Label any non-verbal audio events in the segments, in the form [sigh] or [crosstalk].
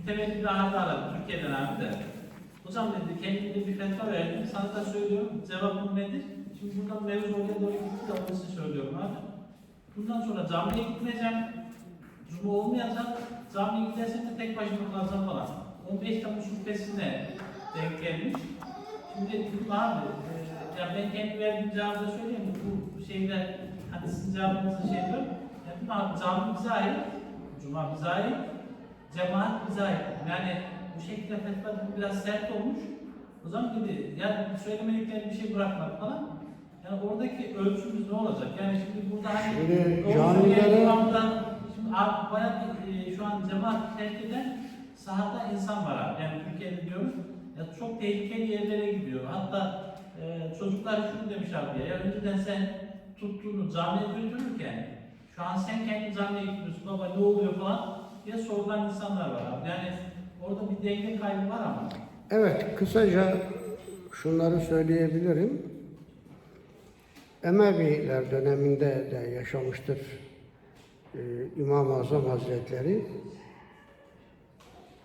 mütevelli bir abi aradı, Türkiye'den abi de. Hocam dedi, kendine bir fetva verdim, sana da söylüyorum, cevabım nedir? Şimdi buradan mevzu oraya doğru gitti de onun için söylüyorum abi. Bundan sonra camiye gitmeyeceğim, cuma olmayacak, camiye gidersem de tek başıma kalacağım falan. 15 Temmuz şüphesine denk gelmiş. Şimdi dedim abi, e, ya ben kendi verdiğim cevabı da söyleyeyim? Bu şeyler, hani sizin cevabınızı şey diyor. Ya dedim abi cami bize ait, cuma bize ait, cemaat bize ait. Yani bu şekilde fetva biraz sert olmuş. O zaman dedi, ya söylemedikleri bir şey bırakmak falan. Yani oradaki ölçümüz ne olacak? Yani şimdi burada hani Şimdi camilere- imamdan, şimdi bayağı bir, e, şu an cemaat terk eden sahada insan var abi. Yani Türkiye'de diyoruz. Ya çok tehlikeli yerlere gidiyor. Hatta e, çocuklar şunu demiş abi ya, ya önceden sen tuttuğunu camiye götürürken şu an sen kendi camiye gidiyorsun baba ne oluyor falan diye sorulan insanlar var abi. Yani orada bir denge kaybı var ama. Evet, kısaca şunları söyleyebilirim. Emeviler döneminde de yaşamıştır e, İmam-ı Azam Hazretleri.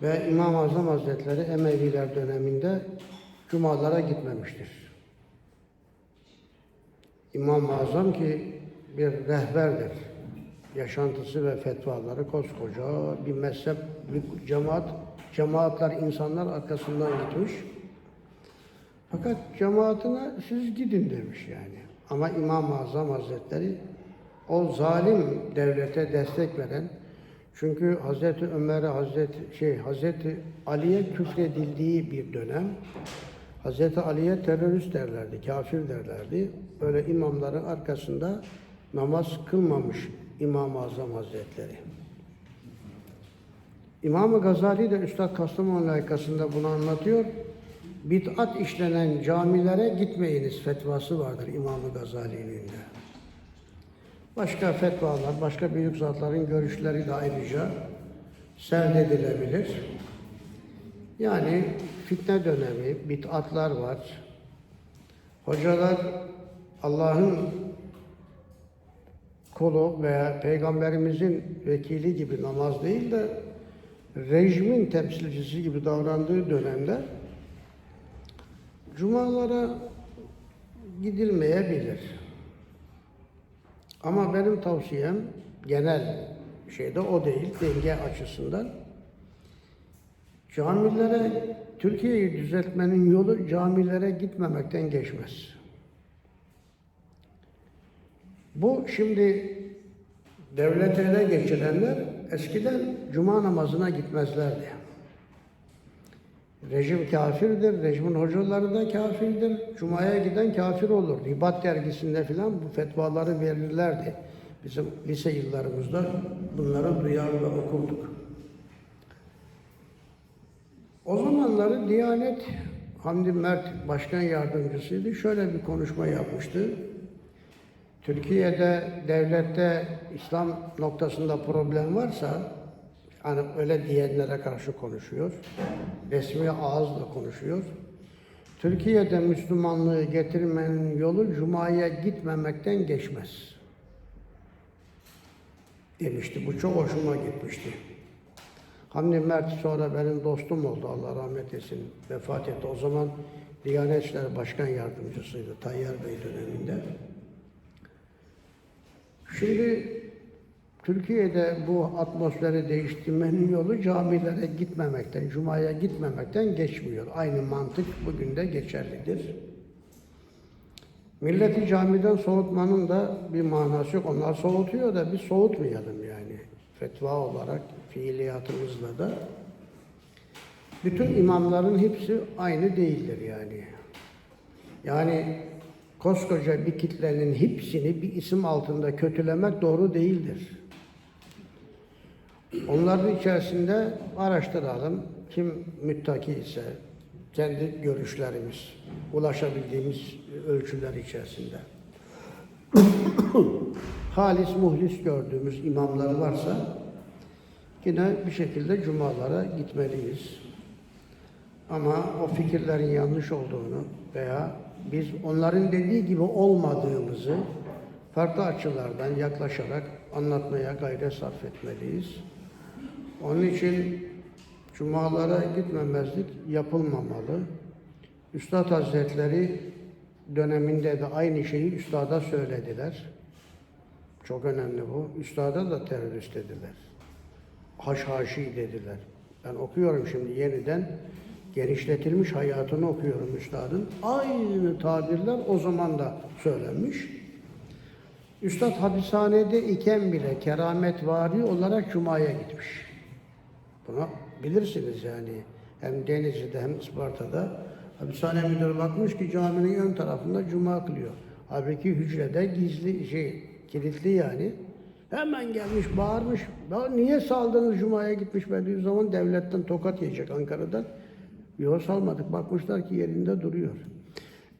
Ve İmam-ı Azam Hazretleri Emeviler döneminde cumalara gitmemiştir. İmam-ı Azam ki bir rehberdir. Yaşantısı ve fetvaları koskoca bir mezhep, bir cemaat, cemaatler insanlar arkasından gitmiş. Fakat cemaatine siz gidin demiş yani. Ama İmam-ı Azam Hazretleri o zalim devlete destek veren çünkü Hazreti Ömer'e Hazreti şey Hazreti Ali'ye küfredildiği bir dönem Hazreti Ali'ye terörist derlerdi, kafir derlerdi. Böyle imamların arkasında namaz kılmamış İmam-ı Azam Hazretleri. İmam-ı Gazali de Üstad Kastamonu layıkasında bunu anlatıyor. Bid'at işlenen camilere gitmeyiniz fetvası vardır İmam-ı Gazali'nin de. Başka fetvalar, başka büyük zatların görüşleri de ayrıca serdedilebilir. Yani fitne dönemi, bid'atlar var. Hocalar Allah'ın kolu veya peygamberimizin vekili gibi namaz değil de rejimin temsilcisi gibi davrandığı dönemde cumalara gidilmeyebilir. Ama benim tavsiyem genel şeyde o değil, denge açısından. Camilere, Türkiye'yi düzeltmenin yolu camilere gitmemekten geçmez. Bu şimdi devlet ele geçirenler eskiden cuma namazına gitmezlerdi. Rejim kafirdir, rejimin hocaları da kafirdir. Cuma'ya giden kafir olur. Ribat dergisinde filan bu fetvaları verirlerdi. Bizim lise yıllarımızda bunları duyar ve okurduk. O zamanları Diyanet Hamdi Mert Başkan Yardımcısıydı. Şöyle bir konuşma yapmıştı. Türkiye'de devlette İslam noktasında problem varsa hani öyle diyenlere karşı konuşuyor. Resmi ağızla konuşuyor. Türkiye'de Müslümanlığı getirmenin yolu Cuma'ya gitmemekten geçmez. Demişti. Bu çok hoşuma gitmişti. Hamdi Mert sonra benim dostum oldu. Allah rahmet etsin. Vefat etti. O zaman Diyanet İşleri Başkan Yardımcısıydı. Tayyar Bey döneminde. Şimdi Türkiye'de bu atmosferi değiştirmenin yolu camilere gitmemekten, cumaya gitmemekten geçmiyor. Aynı mantık bugün de geçerlidir. Milleti camiden soğutmanın da bir manası yok. Onlar soğutuyor da biz soğutmayalım yani. Fetva olarak, fiiliyatımızla da. Bütün imamların hepsi aynı değildir yani. Yani koskoca bir kitlenin hepsini bir isim altında kötülemek doğru değildir. Onların içerisinde araştıralım. Kim müttaki ise kendi görüşlerimiz, ulaşabildiğimiz ölçüler içerisinde. [coughs] Halis, muhlis gördüğümüz imamlar varsa yine bir şekilde cumalara gitmeliyiz. Ama o fikirlerin yanlış olduğunu veya biz onların dediği gibi olmadığımızı farklı açılardan yaklaşarak anlatmaya gayret sarf etmeliyiz. Onun için Cumalara gitmemezlik yapılmamalı. Üstad Hazretleri döneminde de aynı şeyi üstada söylediler. Çok önemli bu. Üstada da terörist dediler. Haşhaşi dediler. Ben okuyorum şimdi yeniden genişletilmiş hayatını okuyorum üstadın. Aynı tabirler o zaman da söylenmiş. Üstad hapishanede iken bile kerametvari olarak Cuma'ya gitmiş. Bunu bilirsiniz yani. Hem Denizli'de hem Isparta'da hapishane müdürü bakmış ki caminin ön tarafında Cuma kılıyor. Halbuki hücrede gizli şey, kilitli yani. Hemen gelmiş bağırmış. Ya niye saldınız Cuma'ya gitmiş Bediüzzaman devletten tokat yiyecek Ankara'dan. Yok salmadık. Bakmışlar ki yerinde duruyor.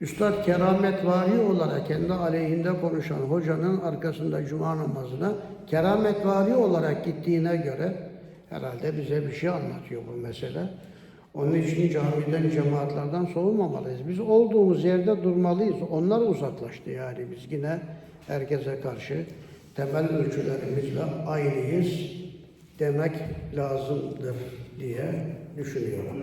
Üstad kerametvari olarak kendi aleyhinde konuşan hocanın arkasında cuma namazına kerametvari olarak gittiğine göre herhalde bize bir şey anlatıyor bu mesele. Onun için camiden, cemaatlerden soğumamalıyız. Biz olduğumuz yerde durmalıyız. Onlar uzaklaştı yani. Biz yine herkese karşı temel ölçülerimizle aynıyız demek lazımdır diye düşünüyorum.